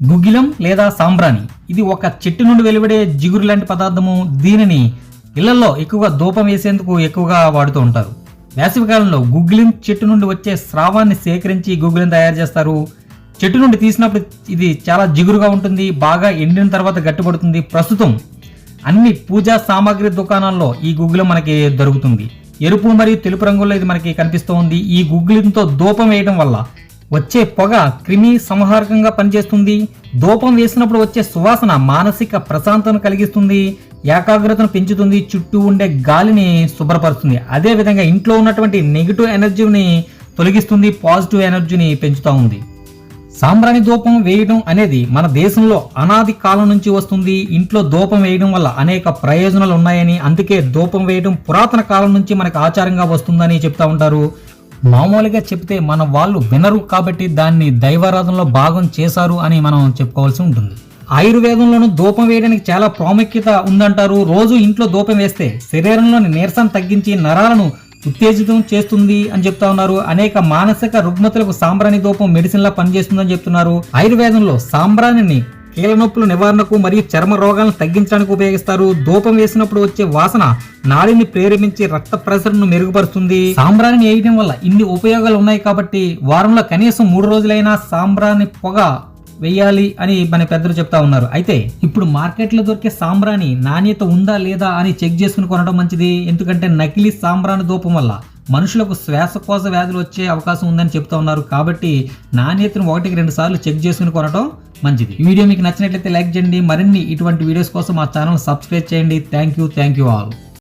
గుగ్గిలం లేదా సాంబ్రాణి. ఇది ఒక చెట్టు నుండి వెలువడే జిగురు లాంటి పదార్థము. దీనిని ఇళ్ళలో ఎక్కువగా ధూపం వేసేందుకు ఎక్కువగా వాడుతూ ఉంటారు. వేసవికాలంలో గుగ్గిలం చెట్టు నుండి వచ్చే స్రావాన్ని సేకరించి గుగ్గిలం తయారు చేస్తారు. చెట్టు నుండి తీసినప్పుడు ఇది చాలా జిగురుగా ఉంటుంది బాగా ఎండిన తర్వాత గట్టిపడుతుంది. ప్రస్తుతం అన్ని పూజా సామాగ్రి దుకాణాల్లో ఈ గుగ్గిలం మనకి దొరుకుతుంది. ఎరుపు మరియు తెలుపు రంగుల్లో ఇది మనకి కనిపిస్తూ ఉంది. ఈ గుగ్గిలంతో ధూపం వేయడం వల్ల వచ్చే పొగ క్రిమి సంహారకంగా పనిచేస్తుంది. ధూపం వేసినప్పుడు వచ్చే సువాసన మానసిక ప్రశాంతతను కలిగిస్తుంది. ఏకాగ్రతను పెంచుతుంది. చుట్టూ ఉండే గాలిని శుభ్రపరుస్తుంది. అదే విధంగా ఇంట్లో ఉన్నటువంటి నెగిటివ్ ఎనర్జీని తొలగిస్తుంది. పాజిటివ్ ఎనర్జీని పెంచుతూ ఉంది. సాంబ్రాణి ధూపం వేయడం అనేది మన దేశంలో అనాది కాలం నుంచి వస్తుంది. ఇంట్లో ధూపం వేయడం వల్ల అనేక ప్రయోజనాలు ఉన్నాయని అందుకే ధూపం వేయడం పురాతన కాలం నుంచి మనకు ఆచారంగా వస్తుందని చెప్తా ఉంటారు. మామూలుగా చెప్తే మన వాళ్ళు వినరు కాబట్టి దాన్ని దైవారాధనలో భాగం చేశారు అని మనం చెప్పుకోవాల్సి ఉంటుంది. ఆయుర్వేదంలోనూ ధూపం వేయడానికి చాలా ప్రాముఖ్యత ఉందంటారు. రోజు ఇంట్లో ధూపం వేస్తే శరీరంలోని నీరసం తగ్గించి నరాలను ఉత్తేజితం చేస్తుంది అని చెప్తా ఉన్నారు. అనేక మానసిక రుగ్మతలకు సాంబ్రాణి ధూపం మెడిసిన్ లా పనిచేస్తుందని చెప్తున్నారు. ఆయుర్వేదంలో సాంబ్రాణిని కీళ్ళ నివారణకు మరియు చర్మ రోగాలను తగ్గించడానికి ఉపయోగిస్తారు. ధూపం వేసినప్పుడు వచ్చే వాసన నాడిని ప్రేరేపించి రక్త ప్రసరణను మెరుగుపరుస్తుంది. సాంబ్రాణిని వేయడం వల్ల ఇన్ని ఉపయోగాలు ఉన్నాయి కాబట్టి వారంలో కనీసం మూడు రోజులైనా సాంబ్రాణి పొగ వెయ్యాలి అని మన పెద్దలు చెప్తా ఉన్నారు. అయితే ఇప్పుడు మార్కెట్లో దొరికే సాంబ్రాని నాణ్యత ఉందా లేదా అని చెక్ చేసుకుని కొనడం మంచిది. ఎందుకంటే నకిలీ సాంబ్రాని ధూపం వల్ల మనుషులకు శ్వాసకోశ వ్యాధులు వచ్చే అవకాశం ఉందని చెప్తా ఉన్నారు. కాబట్టి నాణ్యతను ఒకటికి రెండు సార్లు చెక్ చేసుకుని కొనడం మంచిది. ఈ వీడియో మీకు నచ్చినట్లయితే లైక్ చేయండి. మరిన్ని ఇటువంటి వీడియోస్ కోసం మా ఛానల్ సబ్స్క్రైబ్ చేయండి. Thank you. Thank you all.